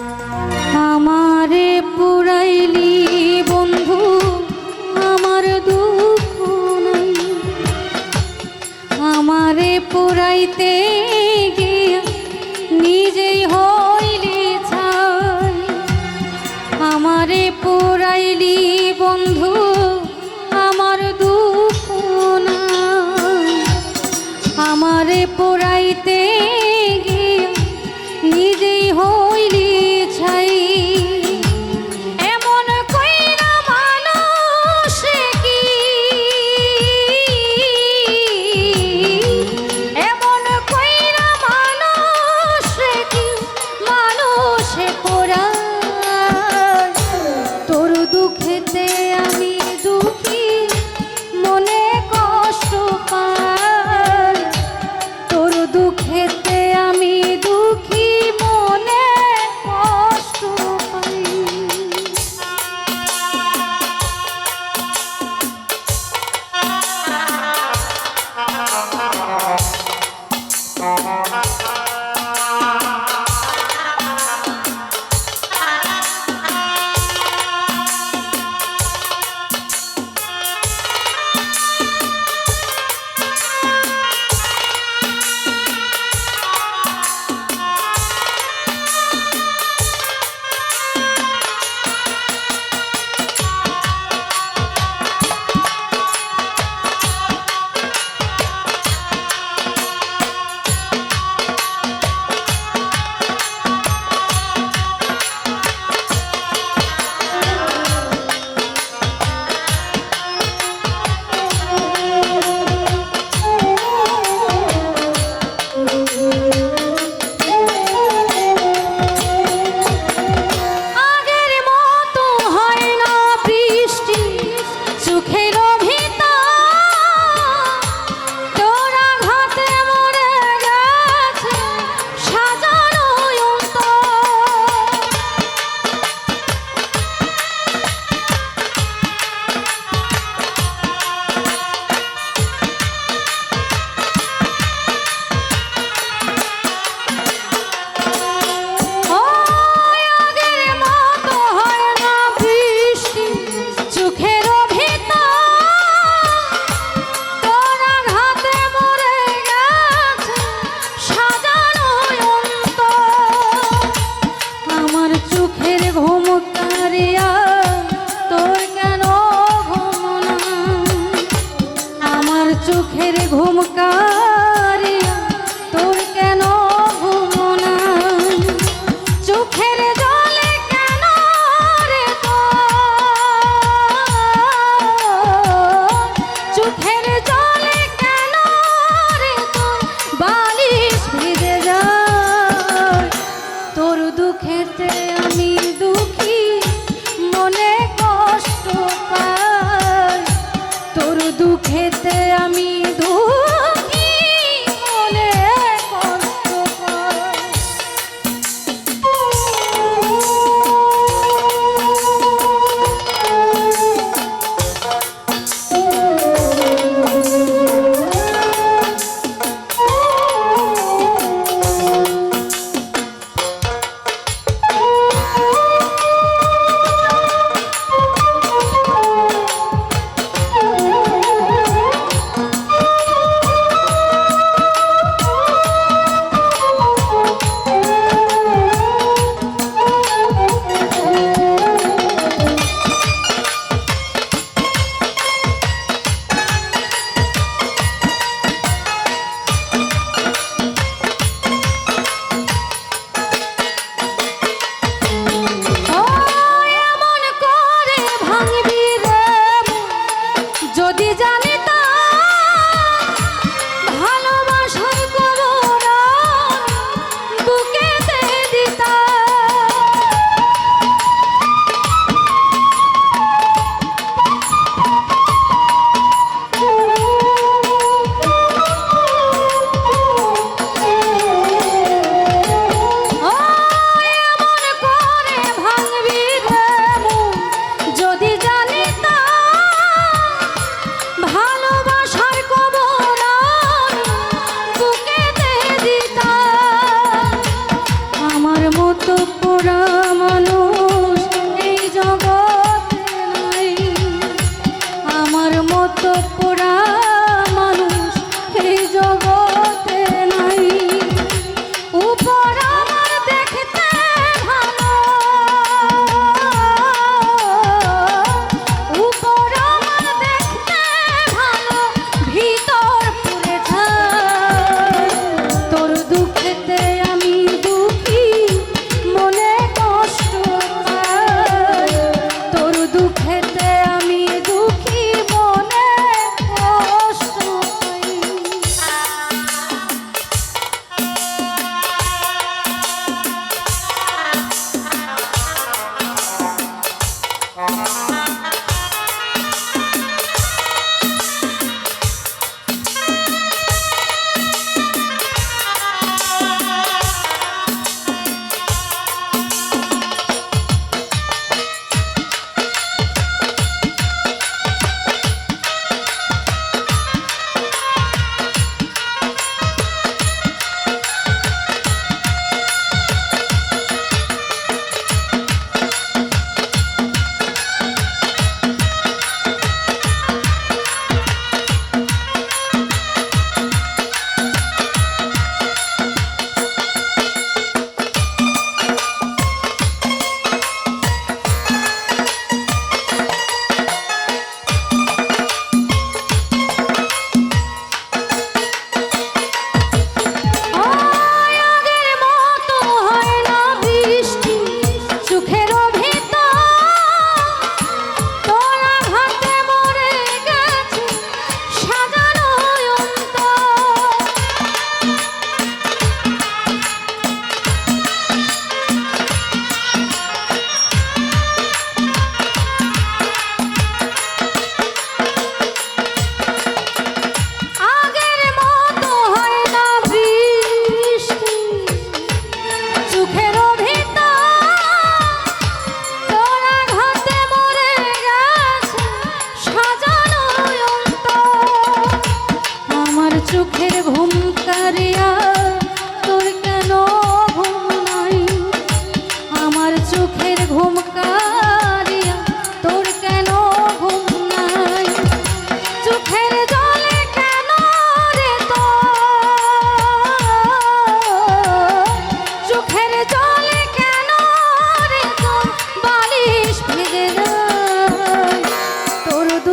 আমারে পুরাইলি বন্ধু, আমার দুঃখ নাই। আমারে পুরাইতে গিয়া নিজেই হইলি ছাই। আমারে পুরাইলি বন্ধু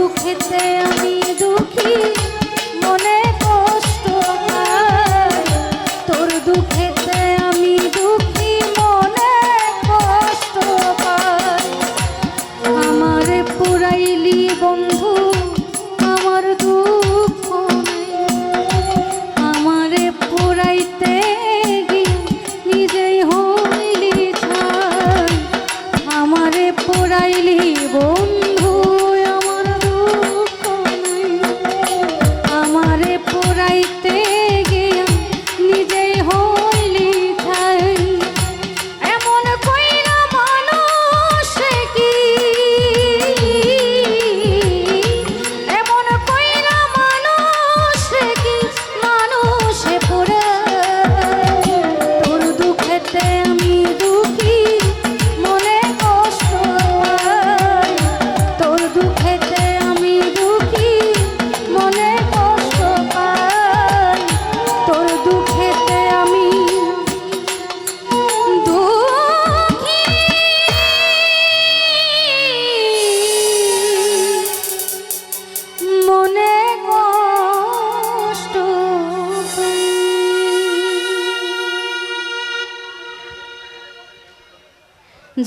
দুঃখেতে আমি দুঃখী মনে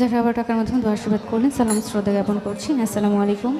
যারা আবার টাকার মাধ্যমে দু আশীর্বাদ করলেন। সালাম শ্রদ্ধা জ্ঞাপন করছি। আসসালামু আলাইকুম।